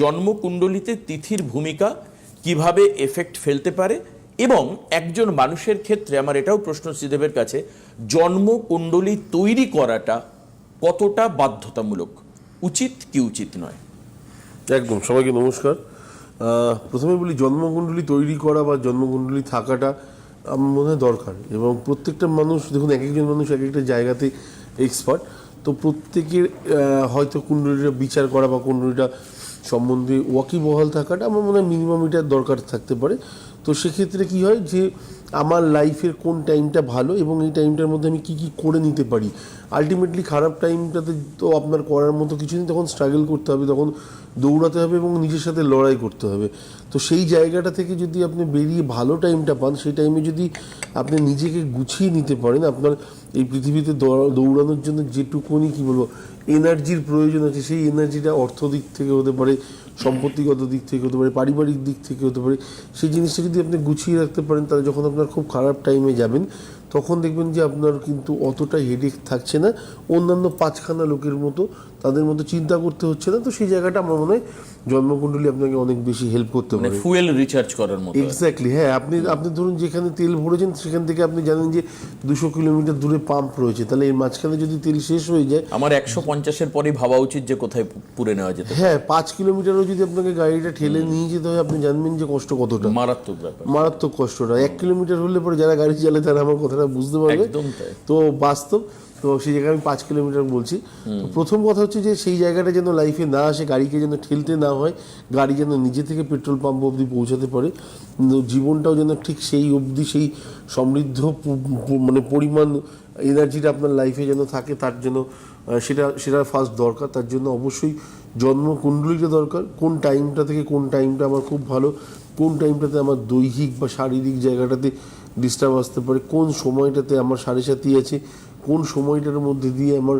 জন্মকুণ্ডলিতে তিথির ভূমিকা কীভাবে এফেক্ট ফেলতে পারে এবং একজন মানুষের ক্ষেত্রে, আমার এটাও প্রশ্ন শ্রীদেবের কাছে, জন্মকুণ্ডলী তৈরি করাটা কতটা বাধ্যতামূলক? উচিত কি উচিত নয়? একদম, সবাইকে নমস্কার। প্রথমে বলি, জন্মকুণ্ডলী তৈরি করা বা জন্মকুণ্ডলী থাকাটা আমার মনে হয় দরকার এবং প্রত্যেকটা মানুষ, দেখুন এক একজন মানুষ এক একটা জায়গাতে এক্সপার্ট তো প্রত্যেকের হয়তো কুণ্ডলীটা বিচার করা বা কুণ্ডলীটা সম্বন্ধে ওয়াকিবহাল থাকাটা আমার মনে হয় মিনিমাম এটার দরকার থাকতে পারে। তো সেক্ষেত্রে কি হয় যে আমার লাইফের কোন টাইমটা ভালো এবং এই টাইমটার মধ্যে আমি কি কি করে নিতে পারি? আলটিমেটলি খারাপ টাইমটাতে তো আপনার করার মতো কিছু নেই, তখন স্ট্রাগল করতে হবে, তখন দৌড়াতে হবে এবং নিজের সাথে লড়াই করতে হবে। তো সেই জায়গাটা থেকে যদি আপনি বেরিয়ে ভালো টাইমটা পান, সেই টাইমে যদি আপনি নিজেকে গুছিয়ে নিতে পারেন, আপনার এই পৃথিবীতে দৌড়ানোর জন্য যেটুকুনি, কি বলব এনার্জির প্রয়োজন আছে, সেই এনার্জিটা অর্থ দিক থেকে হতে পারে সম্পত্তিগত দিক থেকে হতে পারে, পারিবারিক দিক থেকে হতে পারে, সেই জিনিসটা যদি আপনি গুছিয়ে রাখতে পারেন, তাহলে যখন আপনার খুব খারাপ টাইমে যাবেন তখন দেখবেন যে আপনার কিন্তু অতটা হেডেক থাকছে না। অন্যান্য পাঁচখানা লোকের মতো তাদের মতো চিন্তা করতে হচ্ছে না। তো সেই জায়গাটা আমার মনে হয় জন্মকুণ্ডলী আপনাকে অনেক বেশি হেল্প করতে মানে পারে। ফুয়েল রিচার্জ করার মতো। এক্স্যাক্টলি হ্যাঁ আপনি আপনি ধরুন যেখানে তেল ভরেছেন সেখান থেকে আপনি জানেন যে দুশো কিলোমিটার দূরে পাম্প রয়েছে। তাহলে এর মাঝখানে যদি তেল শেষ হয়ে যায় আমার একশো পঞ্চাশের পরে ভাবা উচিত যে কোথায় পুরে নেওয়া যেতে হ্যাঁ পাঁচ কিলোমিটারও যদি আপনাকে গাড়িটা ঠেলে নিয়ে যেতে হয় আপনি জানবেন যে কষ্ট কতটা। মারাত্মক ব্যাপার। মারাত্মক কষ্টটা। এক কিলোমিটার হলে পরে যারা গাড়ি চালায় তারা আমার কথাটা বুঝতে পারবে তো বাস্তব তো সেই জায়গায় আমি পাঁচ কিলোমিটার বলছি। তো প্রথম কথা হচ্ছে যে সেই জায়গাটা যেন লাইফে না আসে গাড়িকে যেন ঠেলতে না হয় গাড়ি যেন নিজে থেকে পেট্রোল পাম্প অবধি পৌঁছাতে পারে জীবনটাও যেন ঠিক সেই অবধি সেই সমৃদ্ধ মানে পরিমাণ এনার্জিটা আপনার লাইফে যেন থাকে তার জন্য সেটা সেটা ফার্স্ট দরকার। তার জন্য অবশ্যই জন্ম কুণ্ডলীটা দরকার। কোন টাইমটা থেকে কোন টাইমটা আমার খুব ভালো কোন টাইমটাতে আমার দৈহিক বা শারীরিক জায়গাটাতে ডিস্টার্ব আসতে পারে কোন সময়টাতে আমার সাড়ে সাথী আছে কোন সময়টার মধ্যে দিয়ে আমার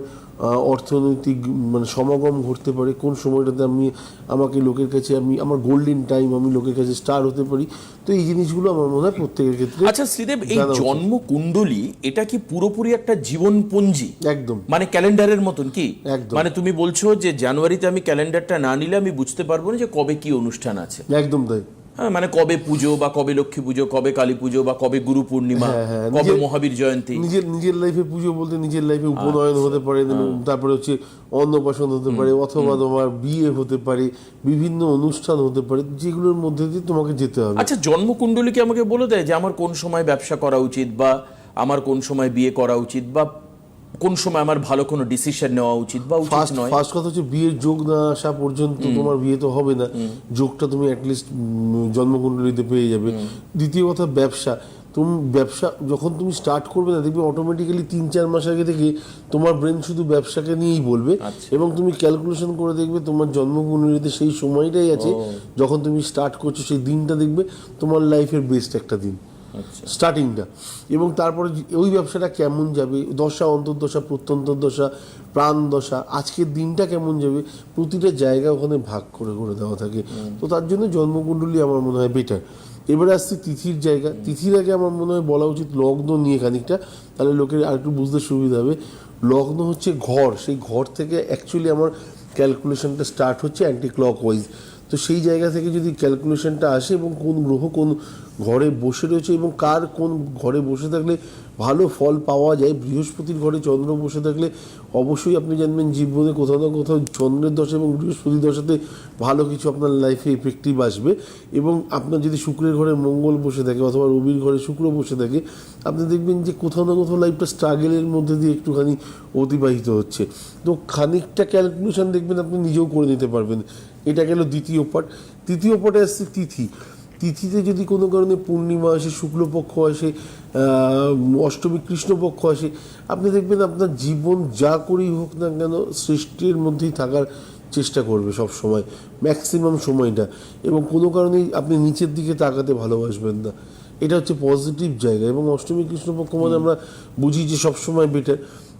অর্থনৈতিক মানে সমাগম ঘটতে পারে কোন সময়টাতে আমি আমাকে লোকের কাছে আমি আমার গোল্ডেন টাইম আমি লোকের কাছে স্টার হতে পারি তো এই জিনিসগুলো আমার মনে হয় প্রত্যেকের ক্ষেত্রে আচ্ছা শ্রীদেব এই জন্ম কুণ্ডলী এটা কি পুরোপুরি একটা জীবনপঞ্জি? একদম। মানে ক্যালেন্ডারের মতন কি? একদম। মানে তুমি বলছো যে জানুয়ারিতে আমি ক্যালেন্ডারটা না নিলে আমি বুঝতে পারব না যে কবে কি অনুষ্ঠান আছে। একদম তাই। হ্যাঁ মানে কবে পুজো বা কবে লক্ষ্মী পুজো কবে কালী পুজো বা কবে গুরু পূর্ণিমা হ্যাঁ, হ্যাঁ, কবে মহাবীর জয়ন্তী? নিজের নিজের লাইফে পুজো বলতে নিজের লাইফে উপনয়ন হতে পারে তারপরে হচ্ছে অন্নপ্রাশন হতে পারে অথবা তোমার বিয়ে হতে পারে বিভিন্ন অনুষ্ঠান হতে পারে যেগুলোর মধ্যে দিয়ে তোমাকে যেতে হবে। আচ্ছা জন্ম কুণ্ডলী কি আমাকে বলে দেয় যে আমার কোন সময় ব্যবসা করা উচিত বা আমার কোন সময় বিয়ে করা উচিত বা কোন সময় আমার ভালো কোনো ডিসিশন নেওয়া উচিত বা উচিত নয়। ফার্স্ট কথা হচ্ছে বিয়ের যোগ না আসা পর্যন্ত তোমার বিয়ে তো হবে না। যোগটা তুমি অ্যাটলিস্ট জন্মকুণ্ডলীতে পেয়ে যাবে। দ্বিতীয় কথা ব্যবসা। তুমি ব্যবসা যখন তুমি স্টার্ট করবে না দেখবে অটোমেটিক্যালি তিন চার মাস আগে থেকে তোমার ব্রেন শুধু ব্যবসাকে নিয়েই বলবে আচ্ছা। এবং তুমি ক্যালকুলেশন করে দেখবে তোমার জন্মকুণ্ডলীতে সেই সময়টাই আছে যখন তুমি স্টার্ট করছ সেই দিনটা দেখবে তোমার লাইফের বেস্ট একটা দিন। স্টার্টিংটা। এবং তারপরে ওই ব্যবসাটা কেমন যাবে? দশা অন্তর্দশা প্রত্যন্তর দশা প্রাণ দশা আজকের দিনটা কেমন যাবে? প্রতিটা জায়গা ওখানে ভাগ করে করে দেওয়া থাকে। তো তার জন্য জন্মকুণ্ডলী আমার মনে হয় বেটার এবারে আসছে তিথির জায়গা। তিথির আগে আমার মনে হয় বলা উচিত লগ্ন নিয়ে খানিকটা। তাহলে লোকের আর একটু বুঝতে সুবিধা হবে। লগ্ন হচ্ছে ঘর। সেই ঘর থেকে অ্যাকচুয়ালি আমার ক্যালকুলেশনটা স্টার্ট হচ্ছে অ্যান্টি ক্লক ওয়াইজ তো সেই জায়গা থেকে যদি ক্যালকুলেশনটা আসে এবং কোন গ্রহ কোন ঘরে বসে রয়েছে এবং কার কোন ঘরে বসে থাকলে ভালো ফল পাওয়া যায়? বৃহস্পতির ঘরে চন্দ্র বসে থাকলে অবশ্যই আপনি জানবেন জীবনে কোথাও না কোথাও চন্দ্রের দশা এবং বৃহস্পতির দশাতে ভালো কিছু আপনার লাইফে ইফেক্টিভ আসবে। এবং আপনার যদি শুক্রের ঘরে মঙ্গল বসে থাকে অথবা রবির ঘরে শুক্র বসে থাকে, আপনি দেখবেন যে কোথাও না কোথাও লাইফটা স্ট্রাগেলের মধ্যে দিয়ে একটুখানি অতিবাহিত হচ্ছে। তো খানিকটা ক্যালকুলেশন দেখবেন আপনি নিজেও করে নিতে পারবেন। এটা গেল দ্বিতীয় পার্ট তৃতীয় পার্টে আসছে তিথি। তিথিতে যদি কোনো কারণে পূর্ণিমা আসে শুক্লপক্ষ আসে অষ্টমী কৃষ্ণপক্ষ আসে আপনি দেখবেন আপনার জীবন যা করেই হোক না কেন সৃষ্টির মধ্যেই থাকার চেষ্টা করবে সব সময় ম্যাক্সিমাম সময়টা। এবং কোনো কারণেই আপনি নিচের দিকে তাকাতে ভালোবাসবেন না। এটা হচ্ছে পজিটিভ জায়গা। এবং অষ্টমী কৃষ্ণপক্ষ মানে আমরা বুঝি যে সবসময় বেটার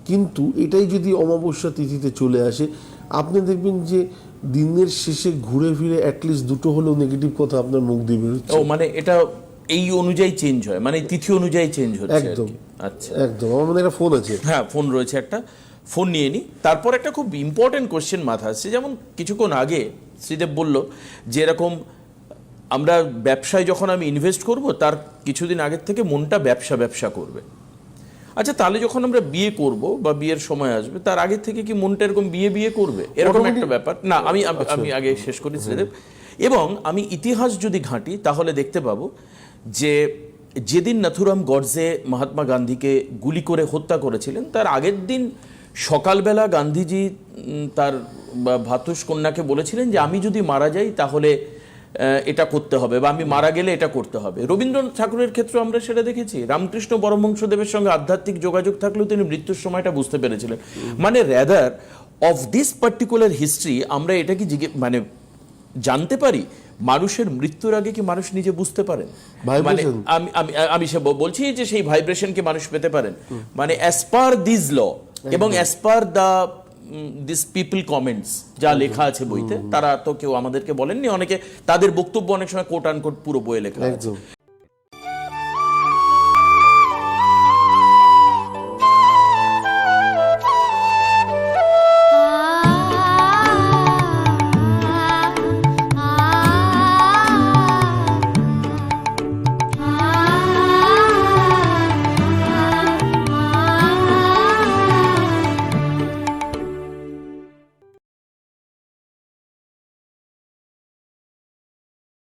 কিন্তু এটাই যদি অমাবস্যা তিথিতে চলে আসে আপনি দেখবেন যে দিনের শেষে ঘুরে ফিরে অ্যাটলিস্ট দুটো হলেও নেগেটিভ কথা আপনার মুখ দিয়ে বেরোচ্ছে ও মানে এটা এই অনুযায়ী চেঞ্জ হয় মানে তিথি অনুযায়ী চেঞ্জ হচ্ছে একদম। আচ্ছা। একদম। আমার মনে একটা ফোন আছে। হ্যাঁ ফোন রয়েছে একটা। ফোন নিয়ে নিই তারপর একটা খুব ইম্পর্টেন্ট কোশ্চেন মাথা আসছে। যেমন কিছুক্ষণ আগে শ্রীদেব বলল যে এরকম আমরা ব্যবসায় যখন আমি ইনভেস্ট করব তার কিছুদিন আগের থেকে মনটা ব্যবসা ব্যবসা করবে। আচ্ছা তাহলে যখন আমরা বিয়ে করব বা বিয়ের সময় আসবে তার আগে থেকে কি মনটা এরকম বিয়ে বিয়ে করবে? এরকম একটা ব্যাপার? না আমি আমি- আমি আগে শেষ করি শ্রীদেব। এবং আমি ইতিহাস যদি ঘাঁটি তাহলে দেখতে পাবো যে যেদিন নাথুরাম গডজে মহাত্মা গান্ধীকে গুলি করে হত্যা করেছিলেন তার আগের দিন সকালবেলা গান্ধীজি তার ভাতুষ কন্যাকে বলেছিলেন যে আমি যদি মারা যাই তাহলে এটা করতে হবে বা আমি মারা গেলে এটা করতে হবে। রবীন্দ্রনাথ ঠাকুরের ক্ষেত্রে আমরা সেটা দেখেছি রামকৃষ্ণ পরমহংসদেবের সঙ্গে আধ্যাত্মিক যোগাযোগ থাকলেও তিনি মৃত্যুর সময়টা বুঝতে পেরেছিলেন। মানে rather of this particular history আমরা এটা কি মানে জানতে পারি? মানুষের মৃত্যুর আগে কি মানুষ নিজে বুঝতে পারেন? মানে আমি আমি আমি সে বলছি যে সেই ভাইব্রেশনকে মানুষ পেতে পারেন? মানে অ্যাজ পার দিস ল এবং as per the this people comments যা লেখা আছে বইতে তারা তো কেউ আমাদেরকে বলেননি অনেকে তাদের বক্তব্য অনেক সময় কোট আনকোট পুরো বইয়ে লেখা আছে।